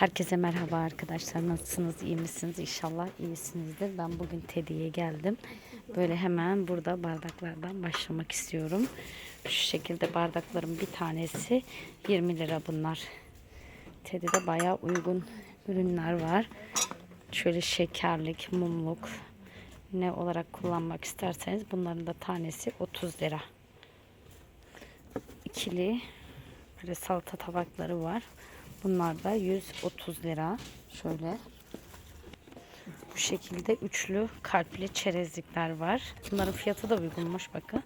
Herkese merhaba arkadaşlar. Nasılsınız? iyi misiniz? İnşallah iyisinizdir. Ben bugün Teddy'ye geldim. Böyle hemen burada bardaklardan başlamak istiyorum. Şu şekilde bardakların bir tanesi 20 lira bunlar. Teddy'de bayağı uygun ürünler var. Şöyle şekerlik, mumluk ne olarak kullanmak isterseniz bunların da tanesi 30 lira. İkili böyle salata tabakları var. Bunlar da 130 lira. Şöyle. Bu şekilde üçlü kalpli çerezlikler var. Bunların fiyatı da uygunmuş bakın.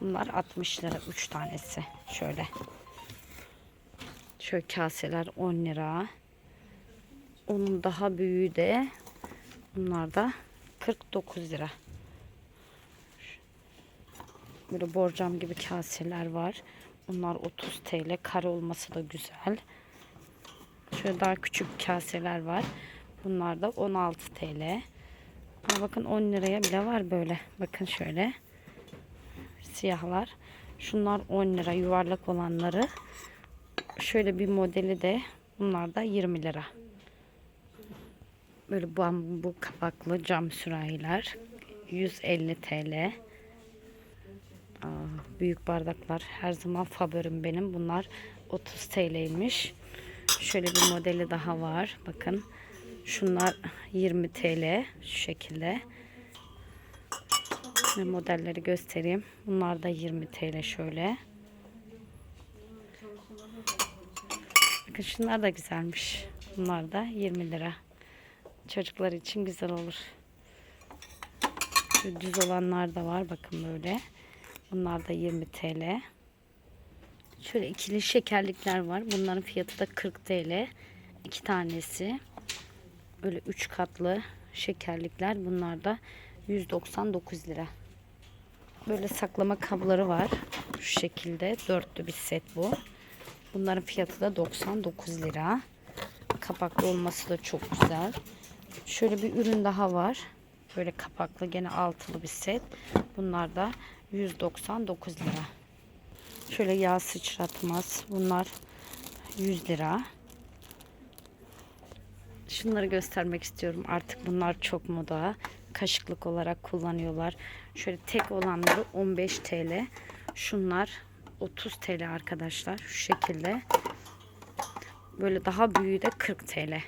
Bunlar 60 lira 3 tanesi. Şöyle. Şöyle kaseler 10 lira. Onun daha büyüğü de bunlar da 49 lira. Böyle borcam gibi kaseler var. Bunlar 30 TL. Kare olması da güzel. Şöyle daha küçük kaseler var. Bunlar da 16 TL. Ama bakın 10 liraya bile var böyle. Bakın şöyle. Siyahlar. Şunlar 10 lira yuvarlak olanları. Şöyle bir modeli de bunlar da 20 lira. Böyle bambu kapaklı cam sürahiler 150 TL. Aa, büyük bardaklar her zaman favorim benim. Bunlar 30 TL'ymiş. Şöyle bir modeli daha var. Bakın. Şunlar 20 TL. Şu şekilde. Ve modelleri göstereyim. Bunlar da 20 TL şöyle. Bakın şunlar da güzelmiş. Bunlar da 20 lira. Çocuklar için güzel olur. Şu düz olanlar da var. Bakın böyle. Bunlar da 20 TL. Şöyle ikili şekerlikler var. Bunların fiyatı da 40 TL. İki tanesi. Böyle üç katlı şekerlikler. Bunlar da 199 lira. Böyle saklama kabları var. Şu şekilde dörtlü bir set bu. Bunların fiyatı da 99 lira. Kapaklı olması da çok güzel. Şöyle bir ürün daha var. Böyle kapaklı gene altılı bir set. Bunlar da 199 lira. Şöyle yağ sıçratmaz. Bunlar 100 lira. Şunları göstermek istiyorum. Artık bunlar çok moda. Kaşıklık olarak kullanıyorlar. Şöyle tek olanları 15 TL. Şunlar 30 TL arkadaşlar. Şu şekilde. Böyle daha büyüğü de 40 TL.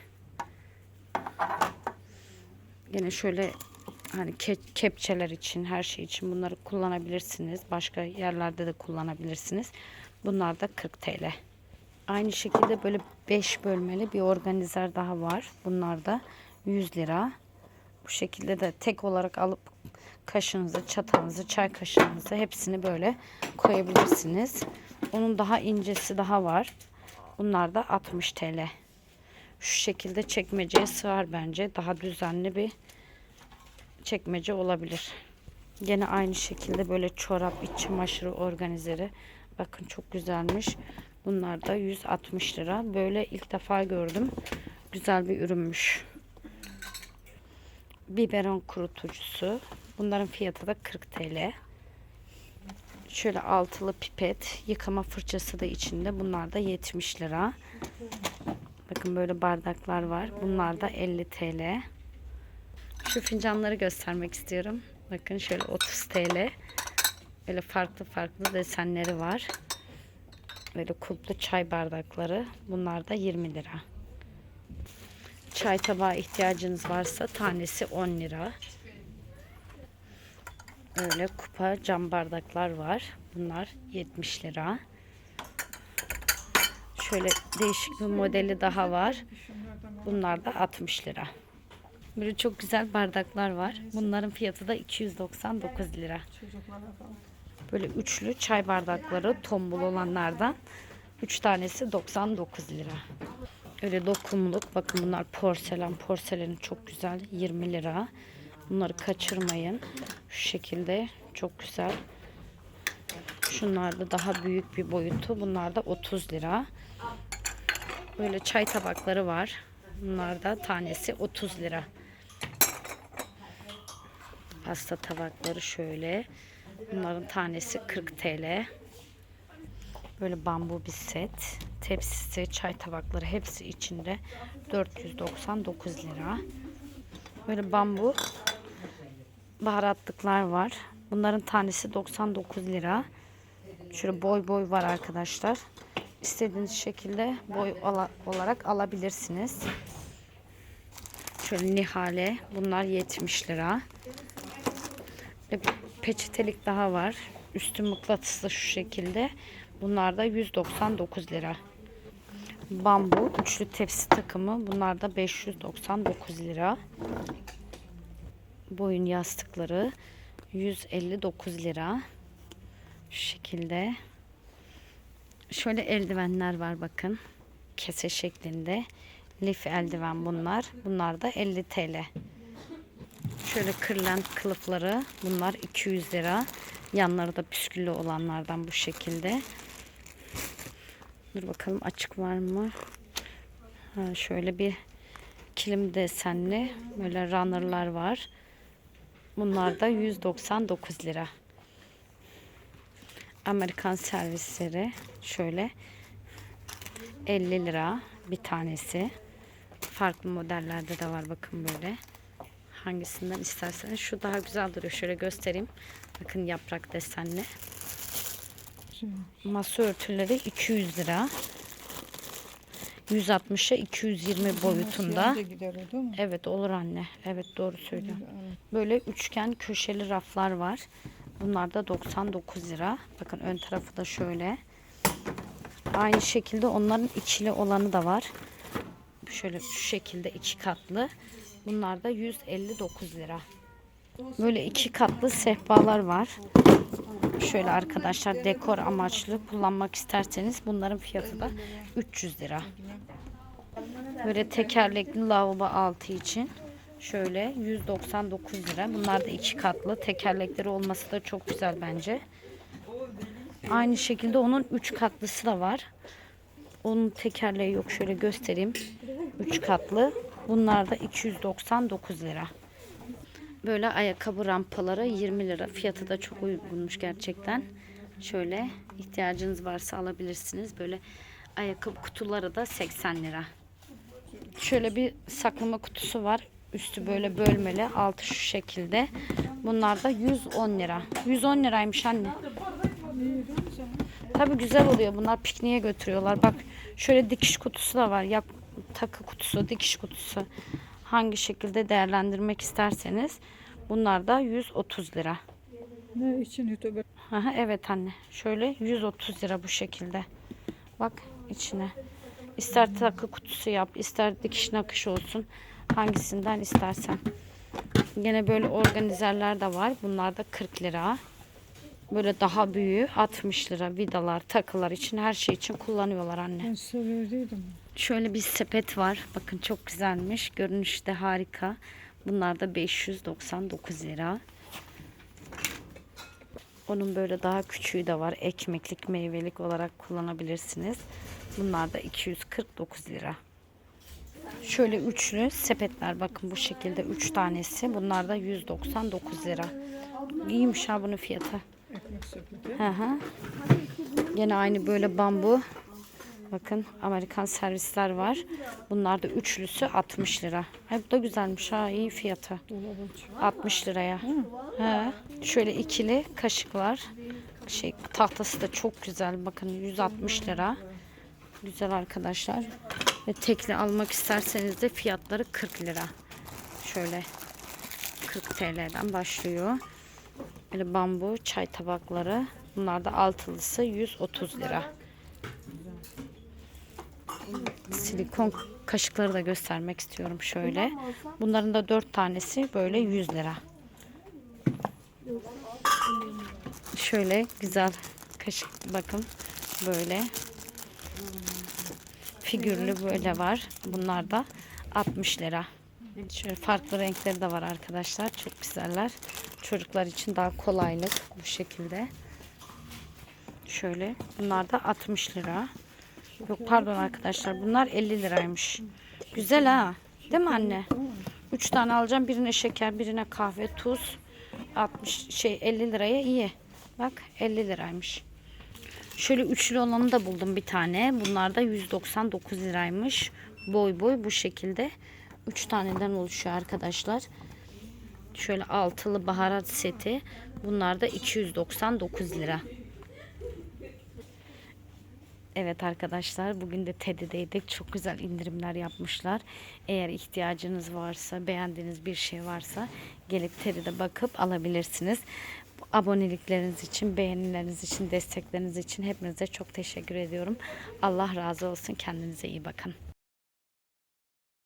Yine şöyle hani ke- kepçeler için, her şey için bunları kullanabilirsiniz. Başka yerlerde de kullanabilirsiniz. Bunlar da 40 TL. Aynı şekilde böyle 5 bölmeli bir organizer daha var. Bunlar da 100 lira. Bu şekilde de tek olarak alıp kaşığınızı, çatalınızı, çay kaşığınızı hepsini böyle koyabilirsiniz. Onun daha incesi daha var. Bunlar da 60 TL. Şu şekilde çekmeceye sığar bence. Daha düzenli bir çekmece olabilir. Gene aynı şekilde böyle çorap, iç çamaşırı organizeri. Bakın çok güzelmiş. Bunlar da 160 lira. Böyle ilk defa gördüm. Güzel bir ürünmüş. Biberon kurutucusu. Bunların fiyatı da 40 TL. Şöyle altılı pipet, yıkama fırçası da içinde. Bunlar da 70 lira. Bakın böyle bardaklar var. Bunlar da 50 TL. Şu fincanları göstermek istiyorum. Bakın şöyle 30 TL. Böyle farklı farklı desenleri var. Böyle kulplu çay bardakları. Bunlar da 20 lira. Çay tabağı ihtiyacınız varsa tanesi 10 lira. Öyle kupa cam bardaklar var. Bunlar 70 lira. Şöyle değişik bir modeli daha var. Bunlar da 60 lira. Böyle çok güzel bardaklar var. Bunların fiyatı da 299 lira. Böyle üçlü çay bardakları tombul olanlardan 3 tanesi 99 lira. Öyle dokumluk. Bakın bunlar porselen. Porseleni çok güzel. 20 lira. Bunları kaçırmayın. Şu şekilde çok güzel. Şunlar da daha büyük bir boyutu. Bunlar da 30 lira. Böyle çay tabakları var. Bunlar da tanesi 30 lira. Pasta tabakları şöyle. Bunların tanesi 40 TL. Böyle bambu bir set. tepsisi, çay tabakları hepsi içinde 499 lira. Böyle bambu baharatlıklar var. Bunların tanesi 99 lira. Şöyle boy boy var arkadaşlar. İstediğiniz şekilde boy olarak alabilirsiniz. Şöyle nihale. Bunlar 70 lira. Peçetelik daha var. Üstü mıknatıslı şu şekilde. Bunlar da 199 lira. Bambu üçlü tepsi takımı. Bunlar da 599 lira. Boyun yastıkları 159 lira. Şu şekilde. Şöyle eldivenler var bakın. Kese şeklinde. Lif eldiven bunlar. Bunlar da 50 TL. Şöyle kırlent kılıfları. Bunlar 200 lira. Yanları da püsküllü olanlardan bu şekilde. Dur bakalım açık var mı? Ha, şöyle bir kilim desenli böyle runner'lar var. Bunlar da 199 lira. Amerikan servisleri şöyle 50 lira bir tanesi. Farklı modellerde de var bakın böyle. Hangisinden isterseniz şu daha güzel duruyor. Şöyle göstereyim. Bakın yaprak desenli. Masa örtüleri 200 lira. 160'a 220 boyutunda. Evet olur anne. Evet doğru söylüyorsun. Böyle üçgen köşeli raflar var. Bunlar da 99 lira. Bakın ön tarafı da şöyle. Aynı şekilde onların içili olanı da var. Şöyle şu şekilde iki katlı. Bunlar da 159 lira. Böyle iki katlı sehpalar var. Şöyle arkadaşlar dekor amaçlı kullanmak isterseniz bunların fiyatı da 300 lira. Böyle tekerlekli lavabo altı için şöyle 199 lira. Bunlar da iki katlı. Tekerlekleri olması da çok güzel bence. Aynı şekilde onun üç katlısı da var. Onun tekerleği yok. Şöyle göstereyim. Üç katlı. Bunlar da 299 lira. Böyle ayakkabı rampaları 20 lira. Fiyatı da çok uygunmuş gerçekten. Şöyle ihtiyacınız varsa alabilirsiniz. Böyle ayakkabı kutuları da 80 lira. Şöyle bir saklama kutusu var. Üstü böyle bölmeli. Altı şu şekilde. Bunlar da 110 lira. 110 liraymış anne. Tabii güzel oluyor. Bunlar pikniğe götürüyorlar. Bak şöyle dikiş kutusu da var. Yak, takı kutusu, dikiş kutusu. Hangi şekilde değerlendirmek isterseniz. Bunlar da 130 lira. Ne için YouTube Aha, evet anne. Şöyle 130 lira bu şekilde. Bak içine. İster takı kutusu yap, ister dikiş nakış olsun. Hangisinden istersen. Gene böyle organizerler de var. Bunlar da 40 lira. Böyle daha büyüğü 60 lira. Vidalar, takılar için her şey için kullanıyorlar anne. ben size verdiydim. Şöyle bir sepet var. Bakın çok güzelmiş. Görünüşü de harika. Bunlar da 599 lira. Onun böyle daha küçüğü de var. Ekmeklik, meyvelik olarak kullanabilirsiniz. Bunlar da 249 lira. Şöyle üçlü sepetler bakın bu şekilde 3 tanesi. Bunlar da 199 lira. İyiymiş ha bunun fiyatı. Ekmek. Yine aynı böyle bambu. Bakın Amerikan servisler var. Bunlar da üçlüsü 60 lira. Ay bu da güzelmiş ha iyi fiyatı. Dolaba çık. 60 liraya. He. Şöyle ikili kaşıklar. Şey tahtası da çok güzel. Bakın 160 lira. Güzel arkadaşlar. Ve tekli almak isterseniz de fiyatları 40 lira. Şöyle 40 TL'den başlıyor. Böyle bambu çay tabakları. Bunlar da altılısı 130 lira. Silikon kaşıkları da göstermek istiyorum şöyle. Bunların da 4 tanesi böyle 100 lira. Şöyle güzel kaşık bakın böyle figürlü böyle var. Bunlar da 60 lira. Şöyle farklı renkleri de var arkadaşlar. Çok güzeller. Çocuklar için daha kolaylık bu şekilde. Şöyle bunlar da 60 lira. Yok pardon arkadaşlar bunlar 50 liraymış. Güzel ha. Değil mi anne? 3 tane alacağım. Birine şeker, birine kahve, tuz. 60 şey 50 liraya iyi. Bak 50 liraymış. Şöyle üçlü olanı da buldum bir tane. Bunlar da 199 liraymış. Boy boy bu şekilde. Üç taneden oluşuyor arkadaşlar. Şöyle altılı baharat seti. Bunlar da 299 lira. Evet arkadaşlar bugün de Teddy'deydik. Çok güzel indirimler yapmışlar. Eğer ihtiyacınız varsa, beğendiğiniz bir şey varsa gelip Teddy'de bakıp alabilirsiniz. Abonelikleriniz için, beğenileriniz için, destekleriniz için hepinize çok teşekkür ediyorum. Allah razı olsun. Kendinize iyi bakın.